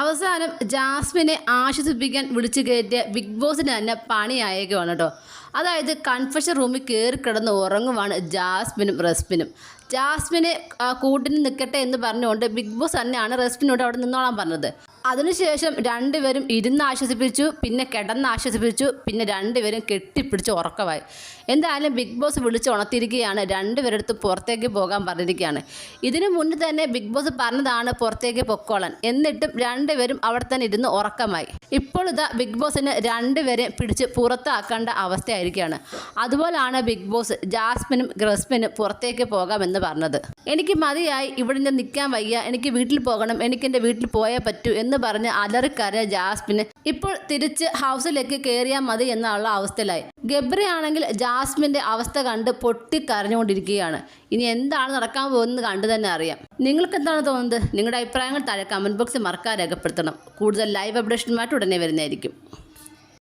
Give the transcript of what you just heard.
അവസാനം ജാസ്മിനെ ആശ്വസിപ്പിക്കാൻ വിളിച്ചു കയറ്റിയ ബിഗ് ബോസിന് തന്നെ പണിയായേക്കുവാണ് കേട്ടോ. അതായത് കൺഫഷൻ റൂമിൽ കയറി കിടന്ന് ഉറങ്ങുവാണ് ജാസ്മിനും റെസ്പിനും ജാസ്മിനെ കൂട്ടിന് നിൽക്കട്ടെ എന്ന് പറഞ്ഞുകൊണ്ട് ബിഗ് ബോസ് തന്നെയാണ് റെസ്പിനോട് അവിടെ നിന്നോളാൻ പറഞ്ഞത്. അതിനുശേഷം രണ്ടുപേരും ഇരുന്ന് ആശ്വസിപ്പിച്ചു പിന്നെ കിടന്ന് ആശ്വസിപ്പിച്ചു പിന്നെ രണ്ടുപേരും കെട്ടിപ്പിടിച്ച് ഉറക്കമായി. എന്തായാലും ബിഗ് ബോസ് വിളിച്ച് ഉണർത്തിയിരിക്കുകയാണ്. രണ്ടുപേരെടുത്ത് പുറത്തേക്ക് പോകാൻ പറഞ്ഞിരിക്കുകയാണ്. ഇതിനു മുന്നേ തന്നെ ബിഗ് ബോസ് പറഞ്ഞതാണ് പുറത്തേക്ക് പൊക്കോളാൻ. എന്നിട്ടും രണ്ടുപേരും അവിടെ തന്നെ ഇരുന്ന് ഉറക്കമായി. ഇപ്പോൾ ഇതാ ബിഗ് ബോസിന് രണ്ടുപേരെ പിടിച്ച് പുറത്താക്കേണ്ട അവസ്ഥയായിരിക്കുകയാണ്. അതുപോലാണ് ബിഗ് ബോസ് ജാസ്മിനും ഗ്രസ്മിനും പുറത്തേക്ക് പോകാമെന്ന് പറഞ്ഞത്. എനിക്ക് മതിയായി ഇവിടെ നിന്ന് നിൽക്കാൻ വയ്യ എനിക്ക് വീട്ടിൽ പോകണം എനിക്ക് എന്റെ വീട്ടിൽ പോയേ പറ്റൂ എന്ന് പറഞ്ഞ് അലറിക്കരഞ്ഞ ജാസ്മിന് ഇപ്പോൾ തിരിച്ച് ഹൗസിലേക്ക് കയറിയാൽ മതി എന്നുള്ള അവസ്ഥയിലായി. ഗബ്രി ആണെങ്കിൽ ജാസ്മിന്റെ അവസ്ഥ കണ്ട് പൊട്ടിക്കരഞ്ഞുകൊണ്ടിരിക്കുകയാണ്. ഇനി എന്താണ് നടക്കാൻ പോകുന്നത് കണ്ടു തന്നെ അറിയാം. നിങ്ങൾക്ക് എന്താണ് തോന്നുന്നത്? നിങ്ങളുടെ അഭിപ്രായങ്ങൾ താഴെ കമന്റ് ബോക്സിൽ മറക്കാൻ രേഖപ്പെടുത്തണം. കൂടുതൽ ലൈവ് അപ്ഡേഷനുമായിട്ട് ഉടനെ വരുന്നതായിരിക്കും.